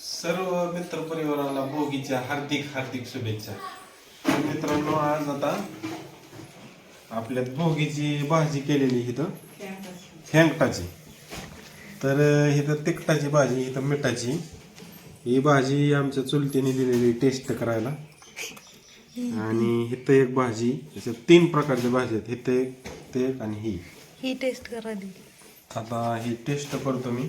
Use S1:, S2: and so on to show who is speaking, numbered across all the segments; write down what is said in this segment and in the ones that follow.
S1: सर्व मित्र परिवाराला भोगीच्या हार्दिक हार्दिक शुभेच्छा. तर मित्रांनो आज आता आपल्यात भोगीची भाजी केलेली इथं. हेंगटाची. तर इथं तिखटाची भाजी इथं मिठाची. ही भाजी आमच्या चुलतीने दिलेली टेस्ट करायला. आणि इथं एक भाजी याच्यात तीन प्रकारच्या भाजी आहेत. इथं एक ते एक आणि ही.
S2: ही टेस्ट करा दी
S1: आता ही टेस्ट करतो मी.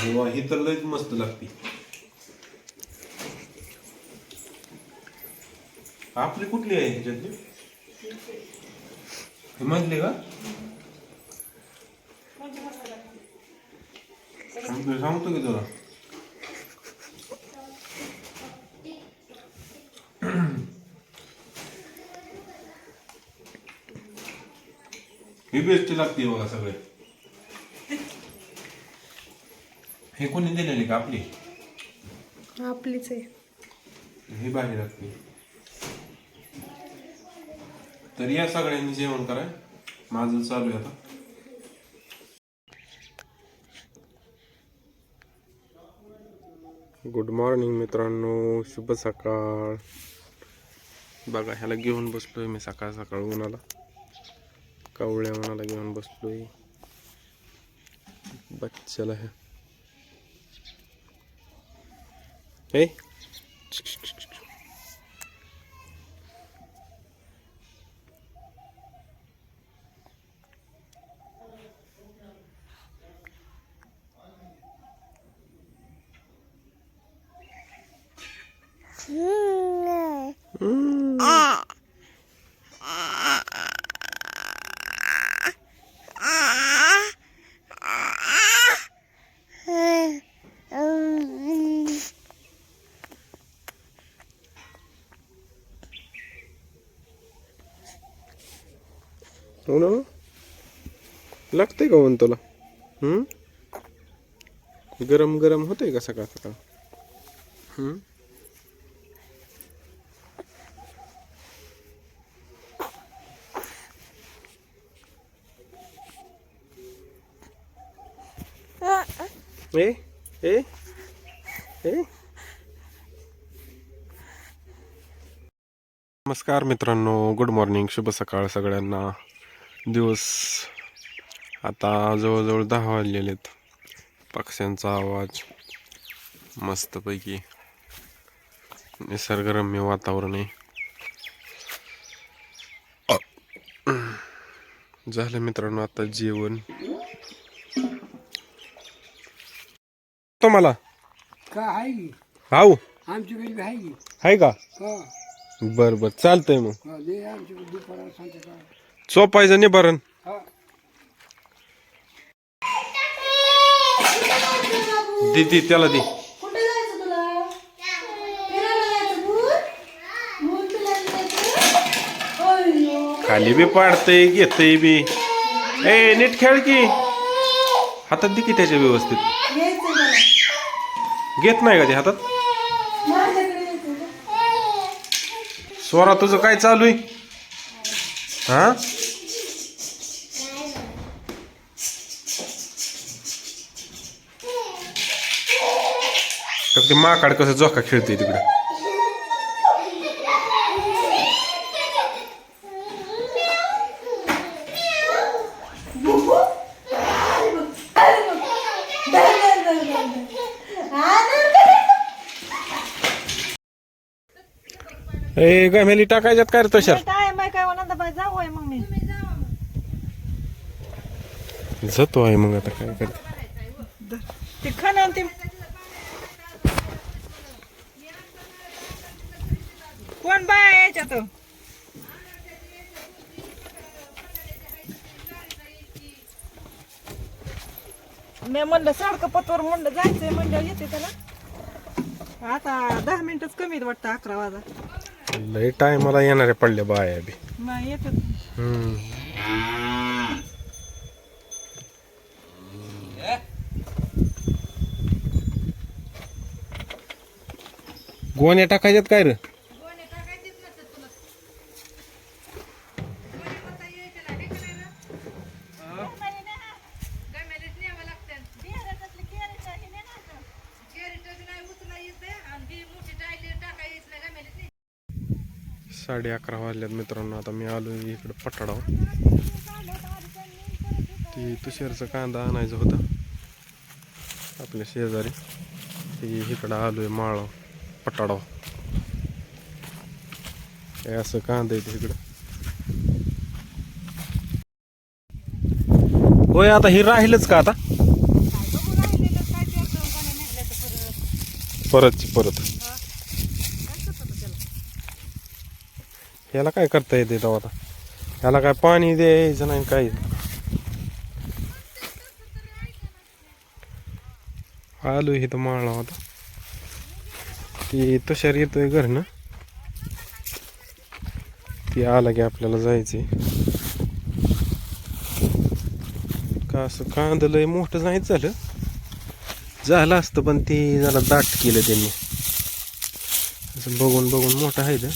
S1: अरे वा ही तर लयच मस्त लागते. आपली कुठली आहे ह्याच्यातली? ही का? सांगतो सांगतो की तुला. ही बेस्ट लागते बघा सगळे. हे कोणी दिलेली का आपली?
S2: आपलीच आहे.
S1: ही भारी लागते तर या सगळ्यांनी जेवण करा. माझं चालू आहे आता. गुड मॉर्निंग मित्रांनो. शुभ सकाळ. बघा ह्याला घेऊन बसलोय मी सकाळ सकाळ उन्हाला. कावळ्या उन्हाला घेऊन बसलोय. बच्चाला हे हे हो ना लागते का ऊन तुला गरम गरम होते का सकाळ सकाळ ए ए ए नमस्कार मित्रांनो गुड मॉर्निंग शुभ सकाळ सगळ्यांना. दिवस आता जवळजवळ दहा वाजलेले आहेत पक्ष्यांचा आवाज मस्तपैकी निसर्गरम्य वातावरण आहे. झालं मित्रांनो आता जेवण.
S3: आहे की?
S1: हाऊ.
S3: आहे की? हा.
S1: बर बर. चालतंय मग.
S3: हा, दे आमच्याकडे दुपारा संध्याकाळ
S1: चोपायचं निबारण
S3: हा
S1: दे दे त्याला दे.
S2: कुठे जायचं तुला? फिरायला जायचं भूत? भूत फिरायला जायचं अय्यो.
S1: खाली बी पाडतय घेतय बी. ए नीट खेळ की. हातात दे की त्याच्या व्यवस्थित. घेत नाही का ते हातात? स्वरा तुझं काय चालू आहे? हा? ते माकाड कसं जोका खेळते तिकडे. ए गमेली टाकायच्यात काय रे तशार
S2: काय माय काय म्हणत बाई जाऊ आहे मग मी.
S1: जातो आहे मग आता काय करते.
S2: ते खाणं ते कोण बाय याच्यात? मी म्हणलं सारखं पतवर म्हणलं जायचंय म्हणलं येते त्याला. आता दहा मिनिटच कमी वाटतं अकरा वाजा
S1: लय टायमाला येणाऱ्या पडल्या बाया बी.
S2: नाही येतात.
S1: हम्म. गोण्या टाकायच्यात काय रे? साडे अकरा वाजल्यात मित्रांनो. आता मी आलो इकडं पटाडाव ती तुषारचा कांदा आणायचा होता. आपल्या शेजारी. ती इकडं आलोय माळ पटाडाव हे असं कांदा येते इकडं होय आता हे राहिलंच का आता?
S2: काय बघू राहिलेलं काय ते एकदम कोणी निघलं तर परत
S1: परतची परत
S2: काय करतो त्याला
S1: याला काय करता येते तेव्हा आता? याला काय पाणी द्यायचं नाही काय? आलो इथं माळा होता ती तुषार येतोय घर ना ती आला की आपल्याला जायचे का असं कांदलंय मोठं नाही झालं? झालं असतं पण ती जरा दाट केलं त्यांनी. असं बघून बघून मोठं आहे तर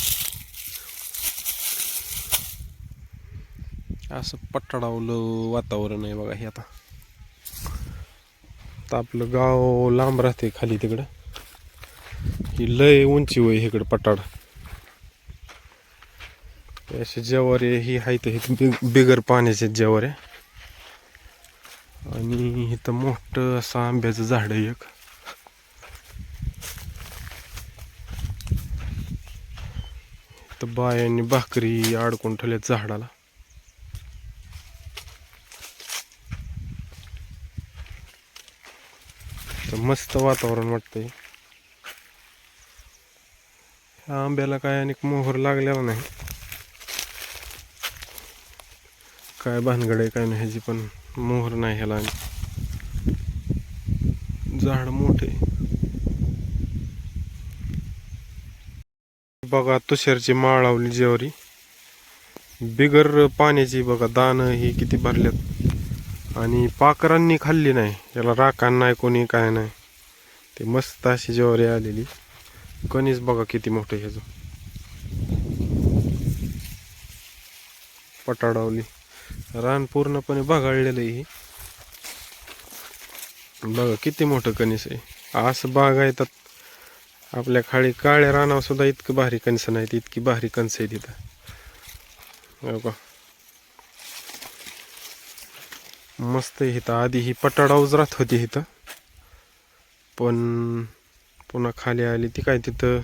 S1: असं पट्टाडावलं वातावरण आहे बघा हे आता. आता आपलं गाव लांब राहते खाली तिकडं. ही लय उंची होय इकडं पटाड असे जवारे ही आहेत हे बिग- बिगर पाण्याचे जवारे. आणि इथं मोठं असं आंब्याचं झाड आहे एक. तर बायांनी भाकरी अडकून ठेवल्या झाडाला. मस्त वातावरण वाटतंय. ह्या आंब्याला काय आणि मोहर लागलेला नाही. काय भानगड आहे काय नाही ह्याची पण मोहर नाही ह्याला. झाड मोठे. बघा तुषारची माळ लावली जेवरी. बिगर पाण्याची बघा दाणं ही किती भरल्यात. आणि पाकरांनी खाल्ली नाही. याला राखान नाही कोणी काय नाही. ते मस्त अशी ज्वारी आलेली. कणीस बघा किती मोठं ह्याचं पटाडावली. रान पूर्णपणे बघाळलेलं आहे. हे बघा किती मोठं कणीस आहे. असं बाग बागायतात आपल्या खाली काळ्या रानावर सुद्धा इतकं भारी कणसं नाहीत इतकी भारी कणसं आहे तिथं बघा का मस्त आहे इथं. आधी ही पटाडावच राहत होती इथं. पण पुन्हा खाली आली ती काय तिथं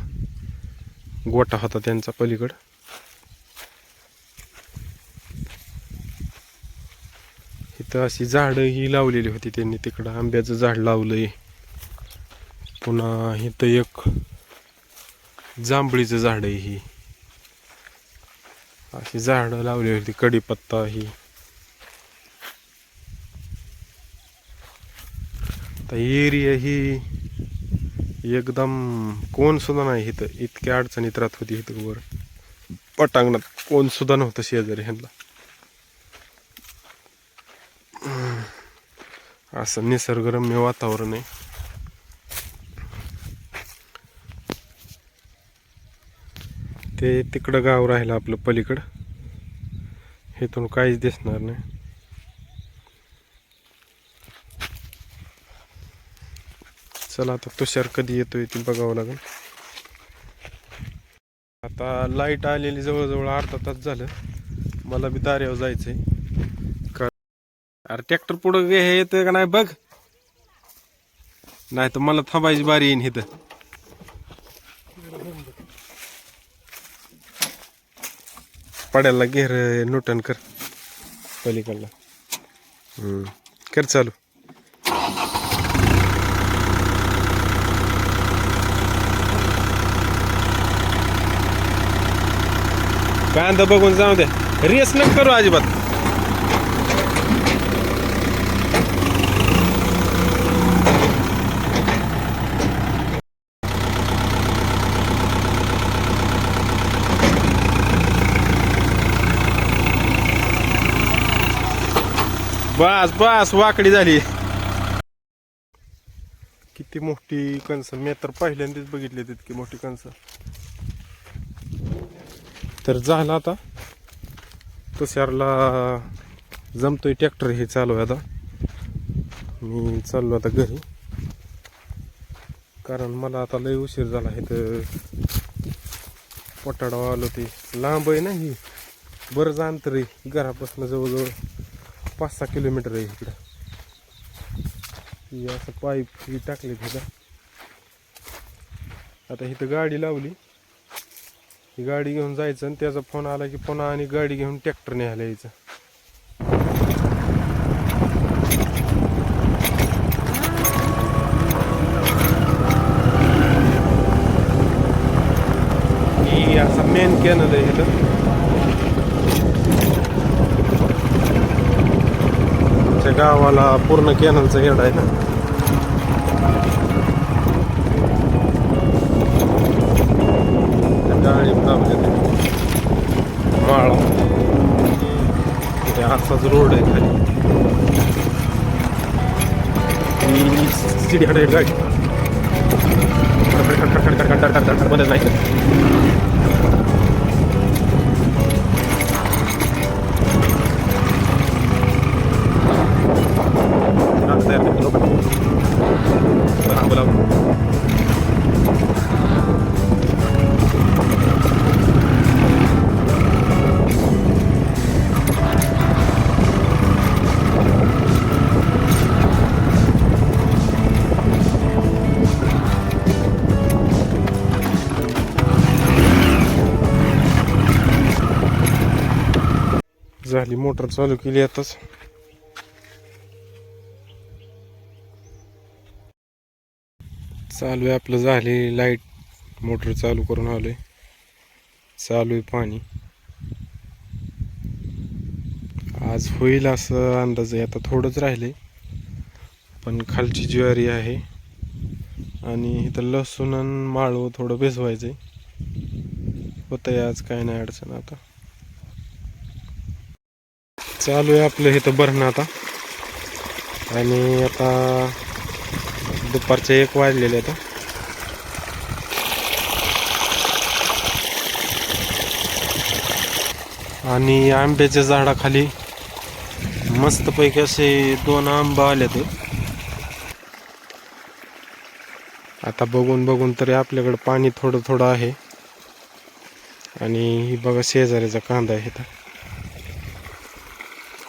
S1: गोटा होता त्यांचा पलीकडं. इथं अशी झाडं ही लावलेली होती त्यांनी तिकडं. आंब्याचं झाड लावलंय. पुन्हा इथं एक जांभळीचं झाड आहे ही. अशी झाडं लावली होती. कडीपत्ता ही. आता एरिया ही एकदम कोण सुद्धा नाही इथं. इतक्या अडचणीत राहत होती इथं वर. पटांगणात कोण सुद्धा नव्हतं शेजारी ह्यांना. असं निसर्गरम्य वातावरण आहे. ते तिकडं गाव राहिलं आपलं पलीकडं. इथून काहीच दिसणार नाही. चला आता तुषार कधी येतोय ते बघावं लागेल. आता लाइट आलेली जवळजवळ अर्धा तास झालं. मला बी दाऱ्यावर जायचंय. का अरे ट्रॅक्टर पुढं हे येतंय का नाही बघ. नाही तर मला थांबायची बारी येईन इथं. पड्याला घेर नुटन कर. पलीकडला. कर चालू. कांदा बघून जाऊ दे. रेस न करू अजिबात. बस बस वाकडी झाली. किती मोठी कणसं मी तर पहिल्यांदाच बघितली तितकी मोठी कणसं. तर झालं आता. तुषारला जमतोय ट्रॅक्टर हे चालू आहे आता. मी चाललो आता घरी. कारण मला आता लय उशीर झाला आहे तर पटाडा आलो ते. लांब आहे ना ही. बरंच अंतर आहे घरापासून जवळजवळ पाच सहा किलोमीटर आहे इकडं. ही असं पाईप ही टाकले तिथं. आता इथं गाडी लावली. ही गाडी घेऊन जायचं आणि त्याचा फोन आला की पुन्हा आणि गाडी घेऊन ट्रॅक्टर न्यायला यायचं. ही असा मेन कॅनल आहे इथं. गावाला पूर्ण कॅनलचा हेड आहे ना. असाच रोड आहे खाली ही सिटी हट गाडी खडखड खडखड खडखड खडखड खडखड खडखड बंदच नाही रास्ता तयार करतो लोक बरं, बोला झाली मोटर चालू केली आताच. चालू आहे आपलं झाले लाइट मोटर चालू करून आलोय. चालू आहे पाणी. आज होईल असं अंदाज आहे आता थोडंच राहिले पण खालची ज्वारी आहे. आणि इथं लसूण आणि माळव थोडं भिजवायचं आहे होतं आहे आज काय नाही अडचण आता. चालू आहे आपलं इथं भरणं आता. आणि आता दुपारचे एक वाजलेले आता. आणि आंब्याच्या झाडाखाली मस्तपैकी असे दोन आंबा आले ते आता बघून बघून तरी आपल्याकडं पाणी थोडं थोडं आहे. आणि ही बघा शेजाऱ्याचा कांदा आहे तर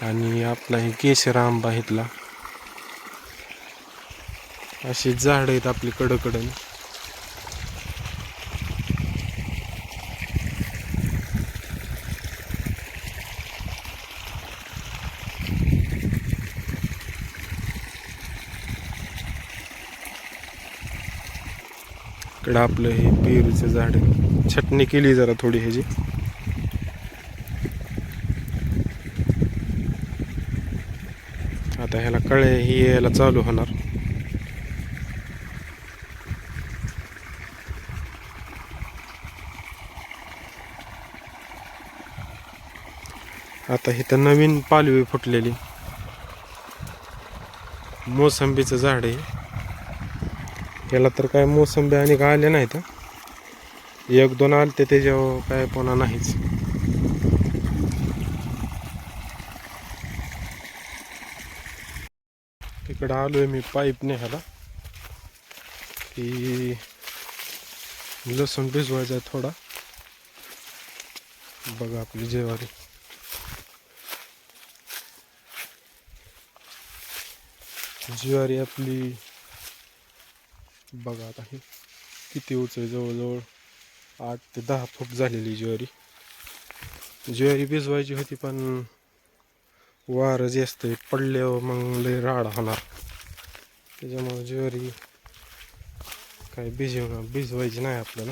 S1: आणि आपला हे केशर आंबा इथला. अशी झाड आहेत आपली कडकडन. इकडं आपलं हे पेरूचं झाड आहे. छटणी केली जरा थोडी ह्याची. आता ह्याला कळे ही यायला चालू होणार. आता इथं नवीन पालवी फुटलेली. मोसंबीचं झाड आहे. याला तर काय मोसंबी आणि आल्या आले नाहीत. एक दोन आले त्याच्यावर काय पुन्हा नाहीच. इकडं आलो आहे मी पाईप न्यायला. की लसूण भिजवायचा आहे थोडा. बघा आपली जेवारी. ज्वारी आपली बघा आता ही किती उंच आहे जवळजवळ आठ ते दहा फूट झालेली ज्वारी. ज्वारी भिजवायची होती पण वारं जास्त आहे पडल्यावर मग लय राडा होणार. त्याच्यामुळे ज्वारी काय भिजव भिजवायची नाही आपल्याला.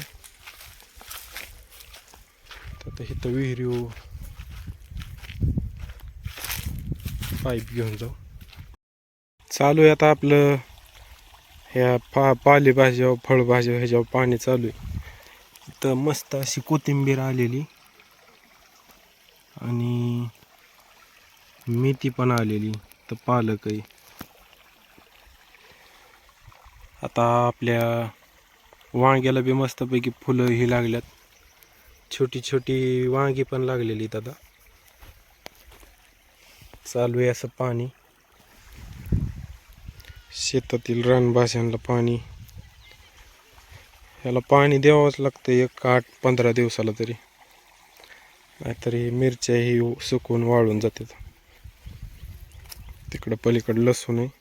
S1: तर आता इथं विहिरी पाईप घेऊन जाऊ. चालू आहे आता आपलं ह्या पा पालेभाज्या फळभाज्या ह्याच्यावर पाणी चालू आहे. इथं मस्त अशी कोथिंबीर आलेली. आणि मेथी पण आलेली. तर पालकही आहे आता आपल्या वांग्याला बी मस्तपैकी फुलं ही लागल्यात. छोटी छोटी वांगी पण लागलेली दादा चालू आहे असं पाणी. शेतातील रानभाज्यांना पाणी. ह्याला पाणी द्यावंच लागतं एक आठ पंधरा दिवसाला तरी. नाहीतरी मिरच्या ही सुकून वाळून जातात. तिकडं पलीकडं लसूण आहे.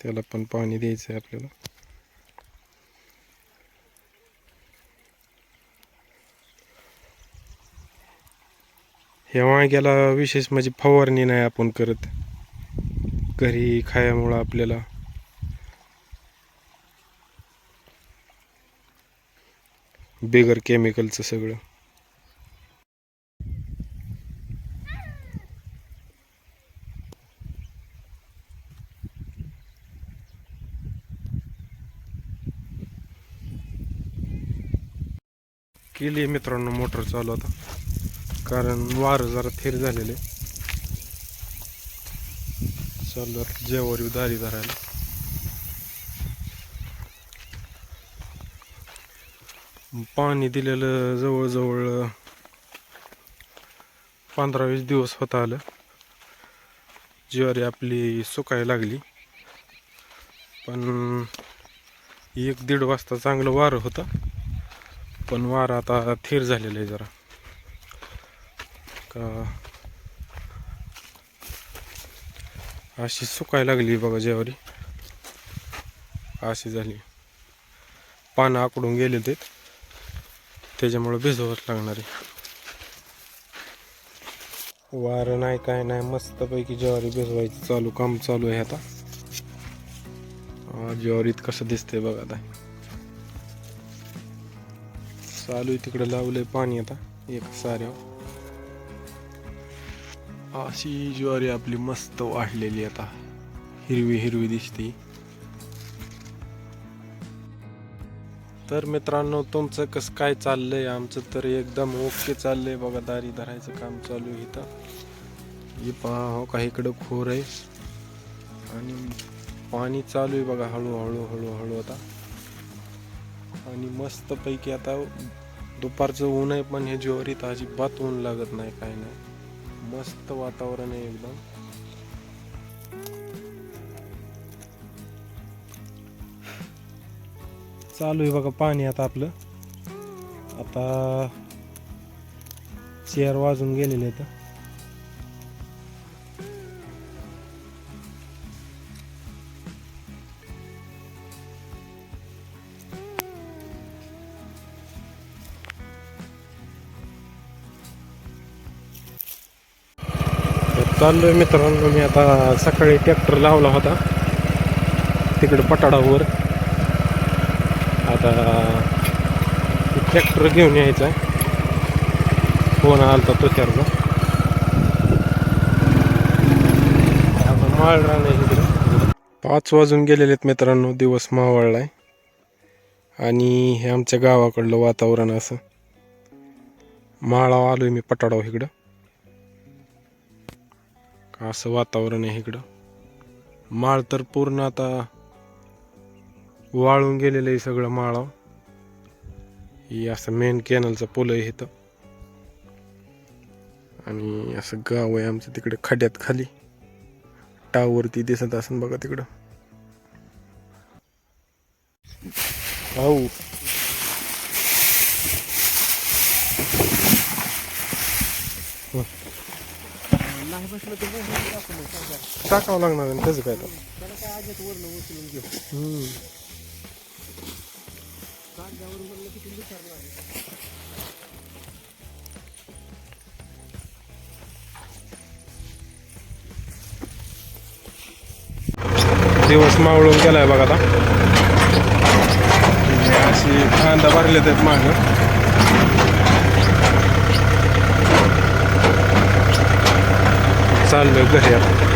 S1: त्याला पण पाणी द्यायचं आहे आपल्याला. ह्या वांग्याला विशेष म्हणजे फवारणी नाही आपण करत. घरी खायामुळं आपल्याला. बिगर केमिकलचं सगळं. केली मित्रांनो मोटर चालू आता. कारण वारं जरा थेर झालेले. चालू आता जेवारी दारी धरायला. पाणी दिलेलं जवळजवळ पंधरा वीस दिवस होत आलं. ज्वारी आपली सुकायला लागली. पण एक दीड वाजता चांगलं वारं होतं. पण वारं आता थिर झालेलं आहे जरा. का अशी सुकायला लागली बघा ज्वारी. अशी झाली. पानं आकडून गेले ते त्याच्यामुळे भिजवत लागणार आहे. वारं नाही काय नाही मस्तपैकी ज्वारी भिजवायचं. चालू काम चालू आहे आता. ज्वारीत कसं दिसतंय बघा आता. चालू आहे तिकडे लावलंय पाणी आता एक साऱ्या अशी ज्वारी आपली मस्त वाढलेली आता. हिरवी हिरवी दिसते. तर मित्रांनो तुमचं कसं काय चाललंय? आमचं तर एकदम ओके चाललंय बघा दारी धरायचं काम चालू आहे इथं. हे पहा हो का इकडं खोर आहे. आणि पाणी चालू आहे बघा हळूहळू हळूहळू आता. आणि मस्त पैकी आता दुपारचं ऊन आहे पण हे ज्वारीत अजिबात ऊन लागत नाही काय नाही. मस्त वातावरण आहे एकदम. चालू आहे बघा पाणी आता आपलं. आता चेअर वाजून गेलेले आहेत. चाललो आहे मित्रांनो मी आता सकाळी ट्रॅक्टर लावला होता. तिकडं पटाडावर आता ट्रॅक्टर घेऊन यायचा आहे. फोन होता तुषारचा आता माळ राहणार इकडे. पाच वाजून गेलेले आहेत मित्रांनो दिवस मावळला आहे आणि हे आमच्या गावाकडलं वातावरण असं. माळाव आहे मी पटाडाव इकडं. असं वातावरण आहे इकडं. माळ तर पूर्ण आता वाळून गेलेलं आहे सगळं माळाव. ही असं मेन कॅनलचं पूल आहे इथं. आणि असं गाव आहे आमचं तिकडे खड्यात खाली. टावरती दिसत असेल बघा तिकडं. हो टाकावं लागणार आहे ना, त्याचं काय तर. हम्म. दिवस मावळून गेलाय बघा आता. अशी कांदा भरले आहेत माग. चाललोय घरी आता.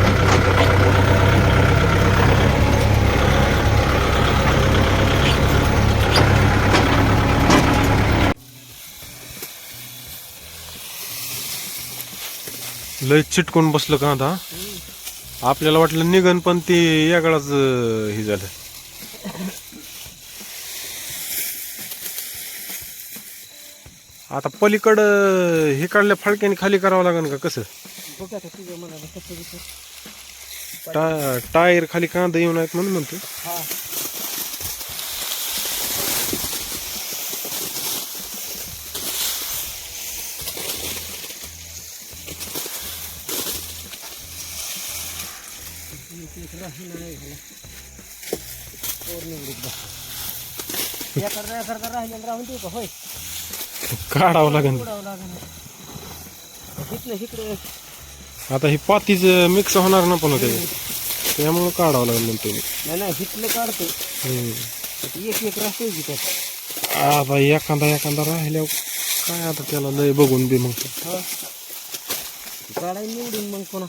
S1: लय चिटकून बसलं का आता? आपल्याला वाटलं निघन पण ते यागळाच हे झालं. आता पलीकडं हे काढल्या फाळक्याने खाली करावं लागेल का कसं? टा टायर खाली कांदा येऊन आहेत म्हणून म्हणतो
S3: राहिले राहून देऊ का? होय.
S1: काढावं लागेल.
S3: इकडे इकडे.
S1: आता ही पातीच मिक्स होणार ना पण त्याच्यात त्यामुळं काढावं लागेल म्हणतो मी.
S3: नाही नाही काढतो. एक एक
S1: आता एखादा एखादा राहिल्यावर काय आता त्याला लय बघून बी मग.
S3: हा. काढायला निवडून मग पुन्हा.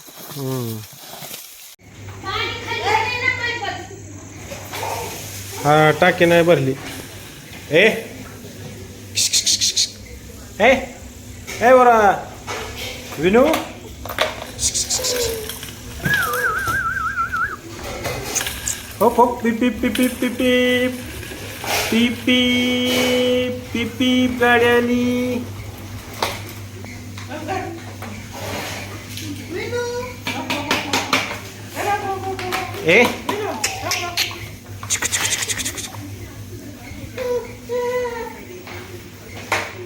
S1: हा टाकी नाही भरली. ए Hey, hey, what a Vino? Hop, hop, beep, beep, beep, beep, beep, beep, beep, beep, beep, beep, Gariani. Eh?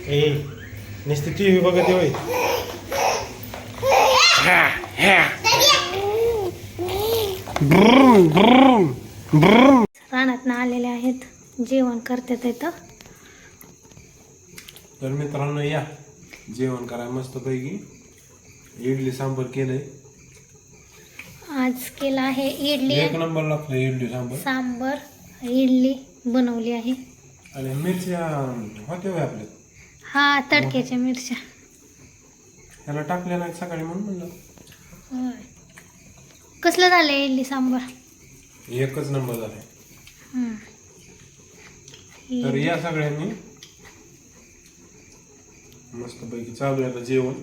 S1: Hey. नुसती टी व्ही बघत होय.
S4: रानातनं आलेले आहेत. जेवण करतात इथं
S1: तर. मित्रांनो या. जेवण करा मस्त पैकी. इडली सांबर केलंय.
S4: आज केलं आहे इडली.
S1: एक नंबर लागतो इडली सांबर.
S4: सांबर इडली बनवली आहे.
S1: आणि मिरच्या होय आपल्या?
S4: हा तडक्याच्या मिरच्या.
S1: ह्याला टाकल्या नाहीत सकाळी म्हणून म्हणलं.
S4: होय. कसलं झालं इडली सांबर?
S1: एकच नंबर झालाय.
S4: हम्म.
S1: तर या सगळ्यांनी मस्त पैकी चालू आहे आता जेवण.